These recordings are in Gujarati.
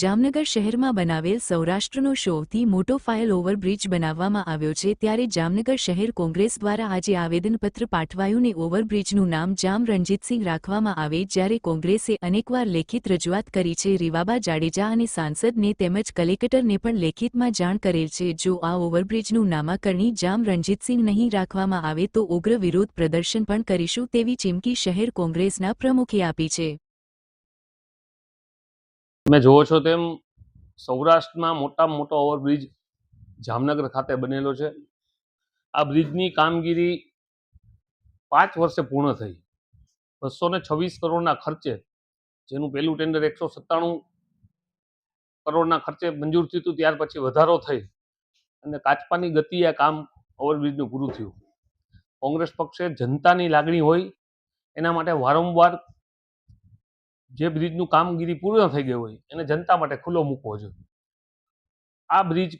જામનગર શહેરમાં બનાવેલ સૌરાષ્ટ્રનો સૌથી મોટો ફાયલ ઓવરબ્રિજ બનાવવામાં આવ્યો છે ત્યારે જામનગર શહેર કોંગ્રેસ દ્વારા આજે આવેદનપત્ર પાઠવાયું ને ઓવરબ્રિજનું નામ જામ રણજીતસિંહ રાખવામાં આવે જ્યારે કોંગ્રેસે અનેકવાર લેખિત રજૂઆત કરી છે. રીવાબા જાડેજા અને સાંસદને તેમજ કલેક્ટરને પણ લેખિતમાં જાણ કરેલ છે. જો આ ઓવરબ્રિજનું નામાકરણી જામ રણજીતસિંહ નહીં રાખવામાં આવે તો ઉગ્ર વિરોધ પ્રદર્શન પણ કરીશું તેવી ચીમકી શહેર કોંગ્રેસના પ્રમુખે આપી છે. તમે જુઓ છો તેમ સૌરાષ્ટ્રમાં મોટામાં મોટો ઓવરબ્રિજ જામનગર ખાતે બનેલો છે. આ બ્રિજની કામગીરી પાંચ વર્ષે પૂર્ણ થઈ. બસો ને છવ્વીસ કરોડના ખર્ચે, જેનું પહેલું ટેન્ડર એકસો સત્તાણું કરોડના ખર્ચે મંજૂર થયું હતું, ત્યાર પછી વધારો થઈ અને કાચપાની ગતિ આ કામ ઓવરબ્રિજનું પૂરું થયું. કોંગ્રેસ પક્ષે જનતાની લાગણી હોય એના માટે વારંવાર જે બ્રિજનું કામગીરી પૂર્ણ થઈ ગઈ હોય, એને જનતા માટે ખુલ્લો મૂકવો જોઈએ. આ બ્રિજ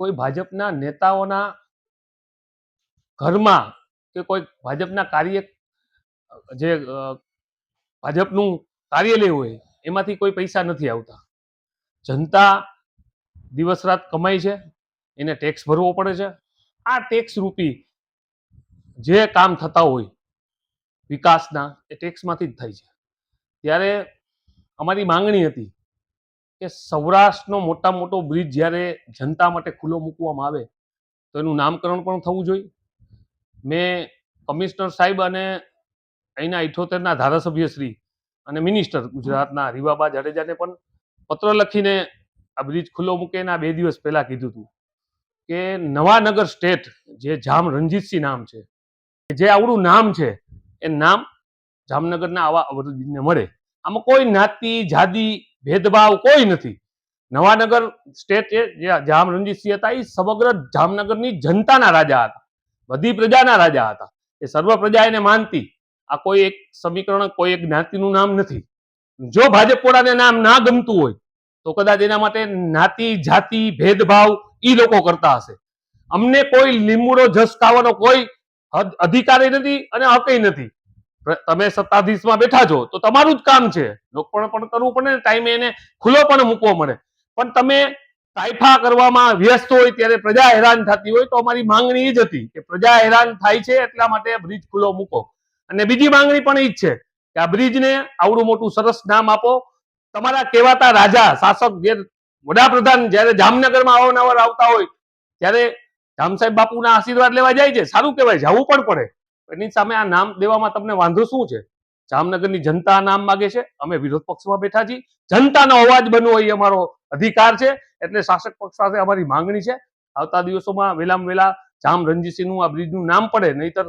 કોઈ ભાજપના નેતાઓના ઘરમાં કે કોઈ ભાજપના કાર્ય, જે ભાજપનું કાર્યાલય હોય, એમાંથી કોઈ પૈસા નથી આવતા. જનતા દિવસ રાત કમાય છે, એને ટેક્સ ભરવો પડે છે. આ ટેક્સ રૂપી જે કામ થતા હોય, વિકાસના, એ ટેક્સમાંથી જ થાય છે. ત્યારે અમારી માંગણી હતી કે સૌરાષ્ટ્રનો મોટા મોટો બ્રિજ જ્યારે જનતા માટે ખુલ્લો મૂકવામાં આવે, તો એનું નામકરણ પણ થવું જોઈએ. મેં કમિશનર સાહેબ અને અહીંના ઇઠોતેરના ધારાસભ્યશ્રી અને મિનિસ્ટર ગુજરાતના રીવાબા જાડેજાને પણ પત્ર લખીને આ બ્રિજ ખુલ્લો મૂકે એના બે દિવસ પહેલાં કીધું હતું કે નવાનગર સ્ટેટ, જે જામ રણજીતસિંહ નામ છે, જે આવડું નામ છે, એ નામ જામનગરના આવા અવરોધને મળે. આમાં કોઈ જ્ઞાતિ, જાતિ, ભેદભાવ કોઈ નથી. નવાનગર સ્ટેટ જે જામ રણજીતસિંહ હતા, એ સમગ્ર જામનગરની જનતાના રાજા હતા. બધી પ્રજાના રાજા હતા. એ સર્વ પ્રજા એને માનતી. આ કોઈ એક સમીકરણ, કોઈ એક જ્ઞાતિનું નામ નથી. જો ભાજપ પોળાને નામ ના ગમતું હોય, તો કદાચ એના માટે જ્ઞાતિ, જાતિ, ભેદભાવ એ લોકો કરતા હશે. અમને કોઈ લીંબુડો જસ ખાવાનો કોઈ અધિકારી નથી અને હકય નથી. તમે સત્તાધીશમાં બેઠા છો, તો તમારું જ કામ છે. લોકપણ પણ કરવું પડે ને ટાઈમે એને ખુલ્લો પણ મૂકવો મળે પણ તમે તાઇફા કરવામાં વ્યસ્ત હોય ત્યારે પ્રજા હેરાન થતી હોય, તો અમારી માંગણી એ જ હતી કે પ્રજા હેરાન થાય છે એટલા માટે બ્રિજ ખુલ્લો મૂકો. અને બીજી માંગણી પણ એ જ છે કે આ બ્રિજને આવડું મોટું સરસ નામ આપો. તમારા કહેવાતા રાજા, શાસક જે વડાપ્રધાન જ્યારે જામનગરમાં અવારનવાર આવતા હોય, ત્યારે જામ સાહેબ બાપુના આશીર્વાદ લેવા જાય છે. સારું કહેવાય જવું પણ પડે. એની સામે આ નામ દેવામાં તમને વાંધો શું છે? જામનગરની જનતા નામ માગે છે. અમે વિરોધ પક્ષમાં બેઠા છીએ. જનતાનો અવાજ બનવો એ અમારો અધિકાર છે. એટલે શાસક પક્ષ સાથે અમારી માંગણી છે. આવતા દિવસોમાં વેલામાં વેલા જામ રણજીતસિંહનું આ બ્રિજનું નામ પડે, નહીતર